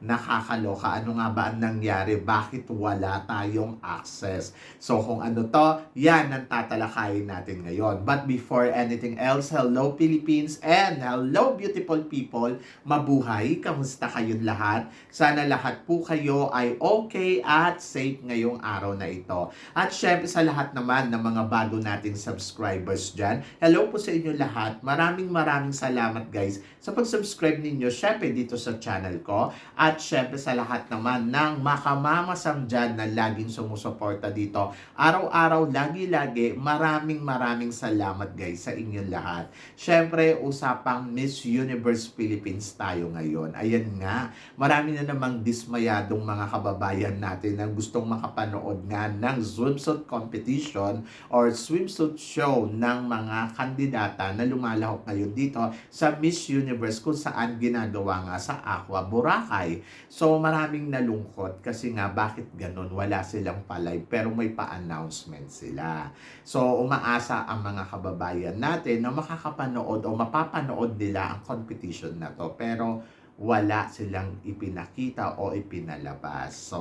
Nakakaloka. Ano nga ba ang nangyari? Bakit wala tayong access? So kung ano to, yan ang tatalakayin natin ngayon. But before anything else, hello Philippines and hello beautiful people. Mabuhay! Kamusta kayong lahat? Sana lahat po kayo ay okay at safe ngayong araw na ito. At syempre sa lahat naman ng mga bago nating subscribers dyan, hello po sa inyo lahat. Maraming maraming salamat guys sa pag-subscribe ninyo syempre dito sa channel ko. At syempre sa lahat naman ng makamamasam dyan na laging sumusuporta dito. Araw-araw, lagi-lagi, maraming maraming salamat guys sa inyong lahat. Syempre, usapang Miss Universe Philippines tayo ngayon. Ayan nga, marami na namang dismayadong mga kababayan natin na gustong makapanood nga ng swimsuit competition or swimsuit show ng mga kandidata na lumalahok ngayon dito sa Miss Universe kung saan ginagawa nga sa Aqua Boracay. So maraming nalungkot kasi nga bakit ganun wala silang palay pero may pa-announcement sila. So umaasa ang mga kababayan natin na makakapanood o mapapanood nila ang competition na to pero wala silang ipinakita o ipinalabas. So,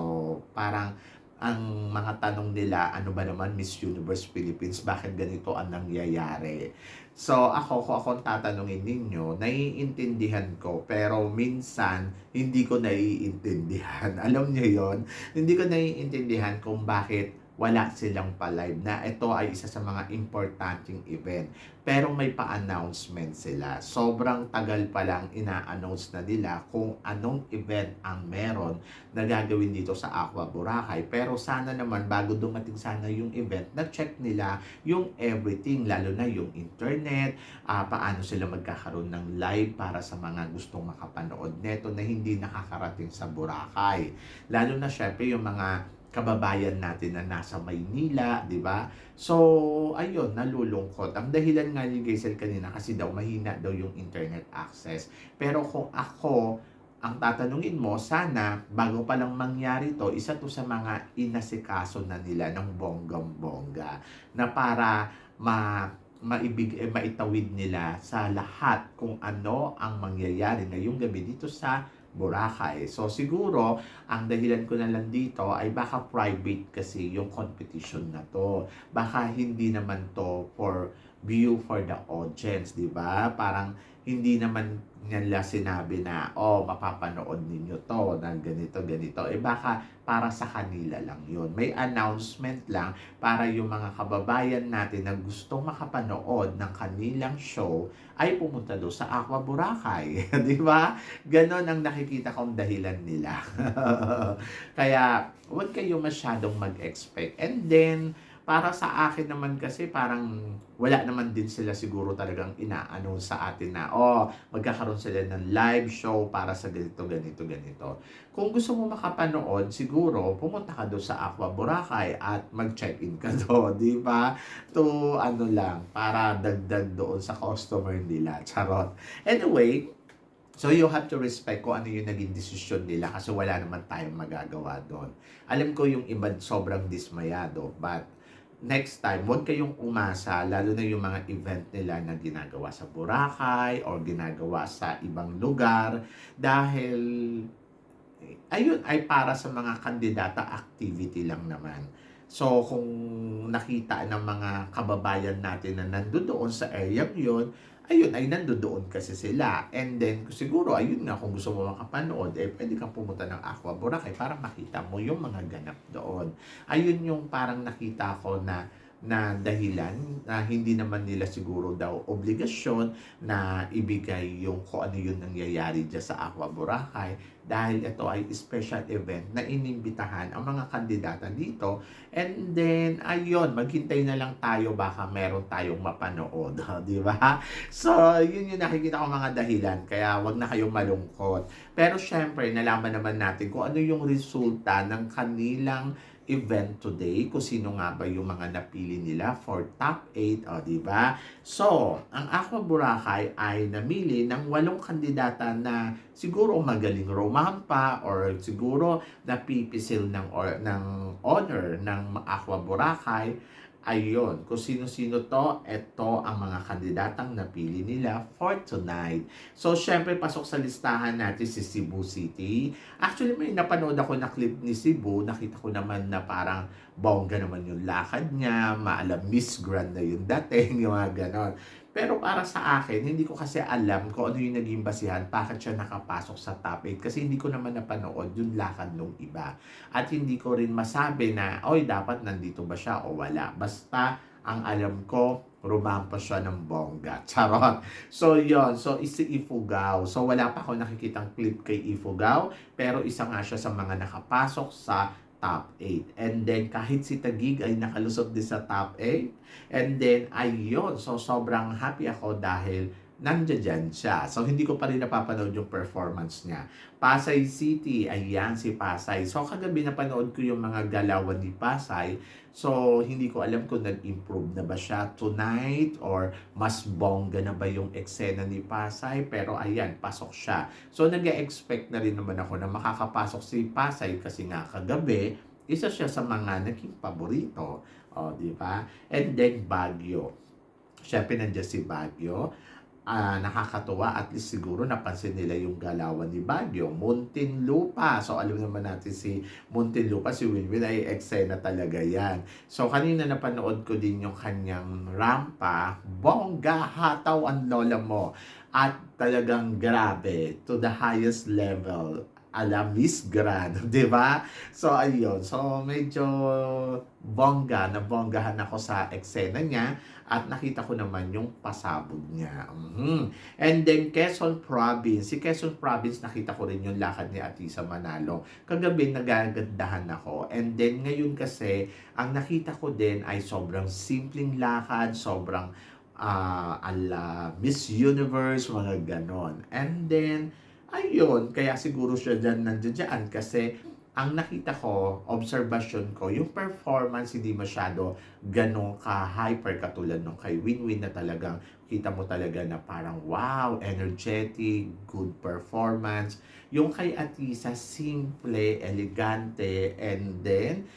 parang ang mga tanong nila, ano ba naman Miss Universe Philippines, bakit ganito ang nangyayari? So, ako, kung akong tatanungin ninyo, naiintindihan ko, pero minsan, hindi ko naiintindihan. Alam niyo yon Hindi ko naiintindihan kung bakit wala silang pa-live na ito ay isa sa mga importanteng event. Pero may pa-announcement sila. Sobrang tagal pa lang ina-announce na nila kung anong event ang meron na gagawin dito sa Aqua Boracay. Pero sana naman bago dumating sana yung event, na-check nila yung everything, lalo na yung internet, uh, paano sila magkakaroon ng live para sa mga gustong makapanood neto na hindi nakakarating sa Boracay. Lalo na syempre yung mga kababayan natin na nasa Maynila, di ba? So, ayun, nalulungkot. Ang dahilan nga ni Gaisel kanina kasi daw mahina daw yung internet access. Pero kung ako, ang tatanungin mo, sana, bago pa lang mangyari to, isa to sa mga inasikaso na nila ng bonggam-bongga na para ma maibig eh, maitawid nila sa lahat kung ano ang mangyayari ngayong gabi dito sa Boracay. So siguro, ang dahilan ko na lang dito ay baka private kasi yung competition na to. Baka hindi naman to for view for the audience, di ba? Parang hindi naman nila sinabi na, oh, mapapanood ninyo to, na ganito, ganito. Eh baka para sa kanila lang yun. May announcement lang para yung mga kababayan natin na gustong makapanood ng kanilang show ay pumunta do sa Aqua Boracay. Di ba? Ganon ang nakikita kong dahilan nila. Kaya, huwag kayo masyadong mag-expect. And then, para sa akin naman kasi parang wala naman din sila siguro talagang inaano sa atin na oh, magkakaroon sila ng live show para sa ganito, ganito, ganito. Kung gusto mo makapanood, siguro pumunta ka doon sa Aqua Boracay at mag-check-in ka doon, di ba? To ano lang, para dagdag doon sa customer nila. Charot. Anyway, So you have to respect kung ano yung naging desisyon nila kasi wala naman tayong magagawa doon. Alam ko yung iba sobrang dismayado but next time, huwag kayong umasa, lalo na yung mga event nila na ginagawa sa Boracay or ginagawa sa ibang lugar dahil ayun ay para sa mga kandidata activity lang naman. So, kung nakita ng mga kababayan natin na nandoon sa area yun, ayun, ay nandoon kasi sila. And then, siguro, ayun nga, kung gusto mo makapanood, eh, pwede kang pumunta ng Aqua Boracay para makita mo yung mga ganap doon. Ayun yung parang nakita ko na na dahilan na hindi naman nila siguro daw obligasyon na ibigay yung kung ano yun nangyayari dyan sa Aqua Boracay dahil ito ay special event na inimbitahan ang mga kandidata dito. And then ayun maghintay na lang tayo. Baka meron tayong mapanood di ba? So yun yung nakikita ko mga dahilan. Kaya wag na kayong malungkot. Pero syempre nalaman naman natin kung ano yung resulta ng kanilang event today kung sino nga ba yung mga napili nila for top 8, o di ba? So, ang Aqua Boracay ay namili ng walong kandidata na siguro magaling romampa or siguro napipisil ng or, ng honor ng Aqua Boracay Ayun, kung sino-sino to, eto ang mga kandidatang napili nila for tonight. So, syempre, pasok sa listahan natin si Cebu City. Actually, may napanood ako na clip ni Cebu. Nakita ko naman na parang bongga naman yung lakad niya. Maalam, Miss Grand na yung dating, yung mga ganon. Pero para sa akin, hindi ko kasi alam kung ano yung naging basihan, bakit siya nakapasok sa top 8. Kasi hindi ko naman napanood yung lakad nung iba. At hindi ko rin masabi na, oy, dapat nandito ba siya o wala. Basta, ang alam ko, rumampa siya ng bongga. Charot. So, yon So, isi Ifugao. So, wala pa ako nakikitang clip kay Ifugao. Pero isa nga siya sa mga nakapasok sa top 8. And then, kahit si Tagig ay nakalusot din sa top 8. And then, ayun. So, sobrang happy ako dahil nandiyan siya. So, hindi ko pa rin napapanood yung performance niya. Pasay City, ayan si Pasay. So, kagabi napanood ko yung mga galawan ni Pasay. So, hindi ko alam kung nag-improve na ba siya tonight or mas bongga na ba yung eksena ni Pasay. Pero ayan, pasok siya. So, nag expect na rin naman ako na makakapasok si Pasay kasi nga kagabi, isa siya sa mga naging paborito. O, di ba? And then, Baguio. Siyempre, nandiyan si Baguio ah, nakakatuwa at least siguro napansin nila yung galawan ni Baguio. Muntinlupa. So alam naman natin si Muntinlupa, si Winwin ay eksena talaga yan. So kanina napanood ko din yung kanyang rampa. Bongga, hataw ang lola mo. At talagang grabe, to the highest level ala Miss Grand, di ba? So, ayun. So, medyo bongga, na bonggahan ako sa eksena niya at nakita ko naman yung pasabog niya. Mhm. And then, Quezon Province. Si Quezon Province, nakita ko rin yung lakad ni Atisa Manalo. Kagabi, nagagandahan ako. And then, ngayon kasi, ang nakita ko din ay sobrang simpleng lakad, sobrang uh, ala Miss Universe, mga ganon. And then, Ayun, kaya siguro siya dyan nandiyan kasi ang nakita ko, observation ko, yung performance hindi masyado ganong ka-hyper katulad nung kay Winwin na talagang kita mo talaga na parang wow, energetic, good performance. Yung kay Atisa, simple, elegante, and then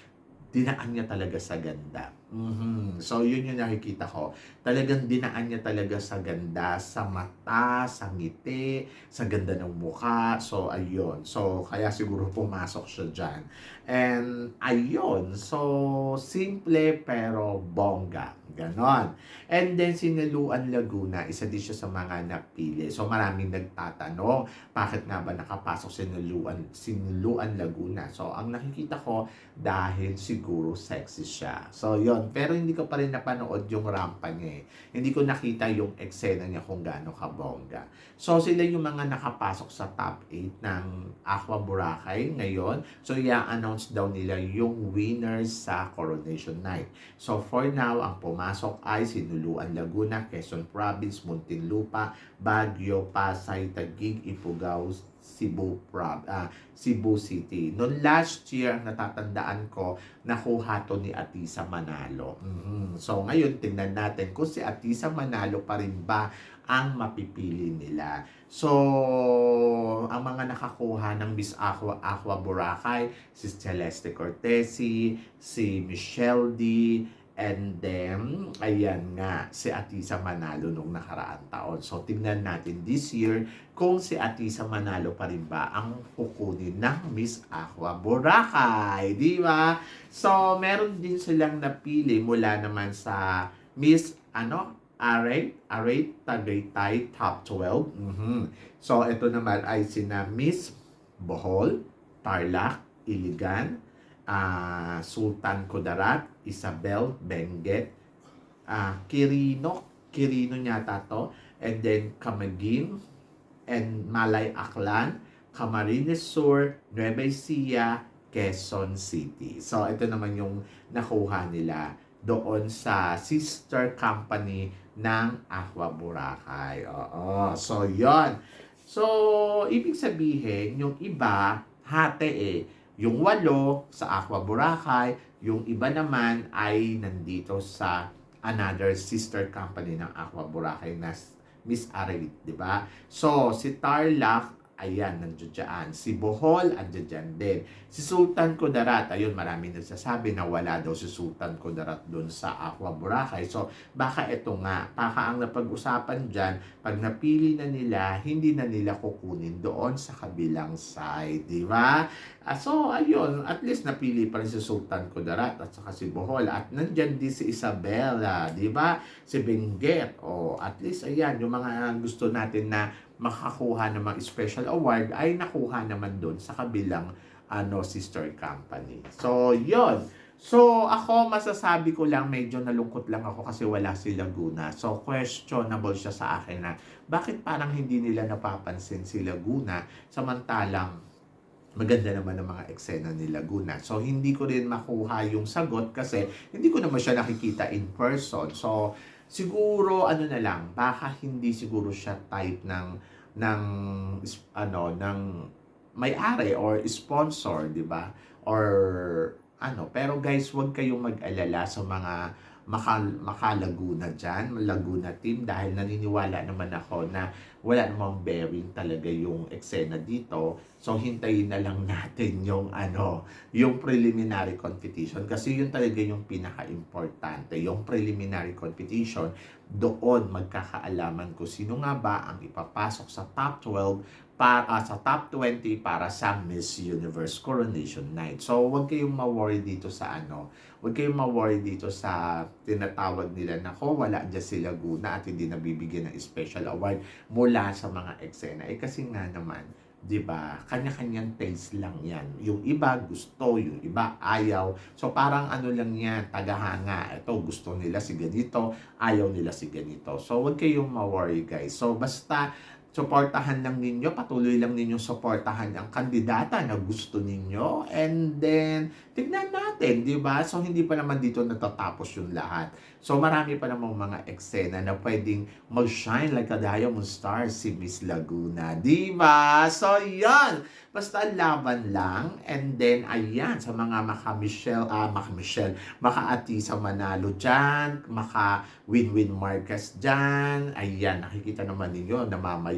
dinaan niya talaga sa ganda. Mm-hmm. So, yun yung nakikita ko. Talagang dinaan niya talaga sa ganda, sa mata, sa ngiti, sa ganda ng mukha. So, ayun. So, kaya siguro pumasok siya dyan. And, ayun. So, simple pero bongga. Ganon. And then, Sinaluan Laguna, isa din siya sa mga napili. So, maraming nagtatanong, bakit nga ba nakapasok Sinaluan, Sinaluan Laguna? So, ang nakikita ko, dahil siguro sexy siya. So, yon Pero hindi ko pa rin napanood yung rampa niya eh. Hindi ko nakita yung eksena niya kung gaano kabongga. So, sila yung mga nakapasok sa top 8 ng Aqua Boracay ngayon. So, i-announce daw nila yung winners sa Coronation Night. So, for now, ang pumasok ay Sinuluan, Laguna, Quezon Province, Muntinlupa, Baguio, Pasay, Taguig, Ifugao, Cebu, Prob, uh, Cebu City. Noong last year, natatandaan ko, nakuha to ni Atisa Manalo. Mm-hmm. So ngayon, tingnan natin kung si Atisa Manalo pa rin ba ang mapipili nila. So, ang mga nakakuha ng Miss Aqua, Aqua Boracay, si Celeste Cortesi, si Michelle D, And then, ayan nga, si Atisa Manalo nung nakaraang taon. So, tingnan natin this year kung si Atisa Manalo pa rin ba ang kukunin ng Miss Aqua Boracay. Di ba? So, meron din silang napili mula naman sa Miss, ano, Array, Array Tagaytay Top 12. Mm-hmm. So, ito naman ay sina Miss Bohol, Tarlac, Iligan, uh, Sultan Kudarat, Isabel Benguet, uh, Kirino, Kirino yata to, and then Camagin, and Malay Aklan, Camarines Sur, Nueva Ecija, Quezon City. So, ito naman yung nakuha nila doon sa sister company ng Aqua Boracay. Oo. So, yon So, ibig sabihin, yung iba, hati eh, yung walo sa Aqua Boracay, yung iba naman ay nandito sa another sister company ng Aqua Boracay na Miss Arelit, di ba? So, si Tarlac, ayan, nandiyan dyan. Si Bohol, andyan dyan din. Si Sultan Kudarat, ayun, marami nagsasabi na wala daw si Sultan Kudarat doon sa Aqua Boracay. So, baka ito nga, baka ang napag-usapan dyan, pag napili na nila, hindi na nila kukunin doon sa kabilang side, di ba? Ah, so, ayun, at least napili pa rin si Sultan Kudarat at saka si Bohol. At nandyan din si Isabela, di ba? Si Benguet, o at least, ayan, yung mga gusto natin na makakuha ng mga special award ay nakuha naman doon sa kabilang ano sister company. So, yon. So, ako masasabi ko lang medyo nalungkot lang ako kasi wala si Laguna. So, questionable siya sa akin na bakit parang hindi nila napapansin si Laguna samantalang maganda naman ang mga eksena ni Laguna. So, hindi ko rin makuha yung sagot kasi hindi ko naman siya nakikita in person. So, siguro ano na lang, baka hindi siguro siya type ng ng ano ng may-ari or sponsor, 'di ba? Or ano, pero guys, huwag kayong mag-alala sa mga maka, makalaguna dyan, Laguna team, dahil naniniwala naman ako na wala namang bearing talaga yung eksena dito. So, hintayin na lang natin yung ano, yung preliminary competition kasi yun talaga yung pinaka-importante. Yung preliminary competition, doon magkakaalaman ko sino nga ba ang ipapasok sa top 12 para ah, sa top 20 para sa Miss Universe Coronation Night. So, huwag kayong ma-worry dito sa ano, huwag kayong ma-worry dito sa tinatawag nila na ko, wala dyan si Laguna at hindi nabibigyan ng special award mula sa mga eksena. Eh kasi nga naman, 'di ba? Kanya-kanyang taste lang 'yan. Yung iba gusto, yung iba ayaw. So parang ano lang 'yan, tagahanga. Ito gusto nila si ganito, ayaw nila si ganito. So wag kayong ma-worry guys. So basta suportahan lang ninyo, patuloy lang ninyo suportahan ang kandidata na gusto ninyo and then tignan natin, di ba? So hindi pa naman dito natatapos yung lahat. So marami pa namang mga eksena na pwedeng mag-shine like a diamond star si Miss Laguna, di ba? So yan, basta laban lang and then ayan sa mga maka-Michelle, ah maka-Michelle, maka-ati sa Manalo dyan, maka-win-win Marquez dyan, ayan, nakikita naman ninyo,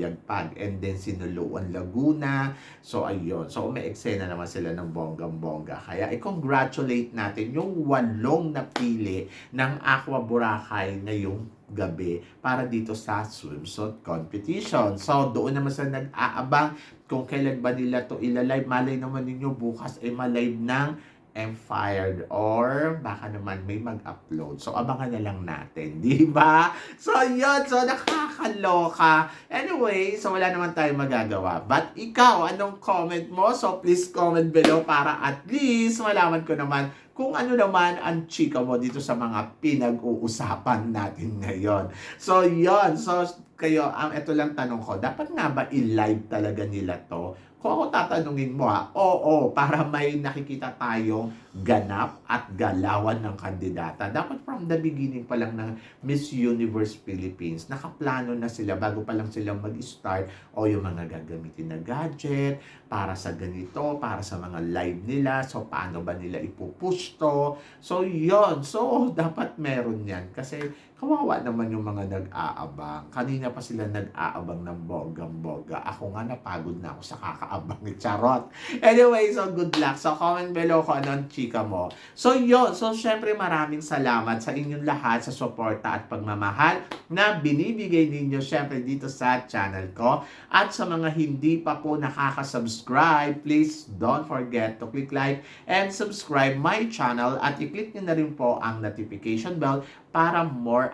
namamayagpag and then sinuluan Laguna, so ayun, so may eksena naman sila ng bonggang-bongga, kaya i-congratulate natin yung walong napili ng Aqua Boracay ngayong gabi para dito sa swimsuit competition. So, doon naman sa nag-aabang kung kailan ba nila to ilalive. Malay naman ninyo bukas ay malive ng Empire or baka naman may mag-upload. So, abangan na lang natin, di ba? So, yun. So, nakakaloka. Anyway, so wala naman tayong magagawa. But ikaw, anong comment mo? So, please comment below para at least malaman ko naman kung ano naman ang chika mo dito sa mga pinag-uusapan natin ngayon. So, yon So, kayo, ang ito lang tanong ko, dapat nga ba i-live talaga nila to? Kung ako tatanungin mo ha, oo, para may nakikita tayong ganap at galawan ng kandidata. Dapat from the beginning pa lang ng Miss Universe Philippines, nakaplano na sila bago pa lang sila mag-start o yung mga gagamitin na gadget para sa ganito, para sa mga live nila, so paano ba nila ipupush to. So, yon So, dapat meron yan kasi kawawa naman yung mga nag-aabang. Kanina pa sila nag-aabang ng bogang-boga. Ako nga napagod na ako sa kakaabang ni Charot. Anyway, so good luck. So comment below kung ano ang chika mo. So yun. So syempre maraming salamat sa inyong lahat sa suporta at pagmamahal na binibigay ninyo syempre dito sa channel ko. At sa mga hindi pa po nakaka-subscribe, please don't forget to click like and subscribe my channel at i-click nyo na rin po ang notification bell para more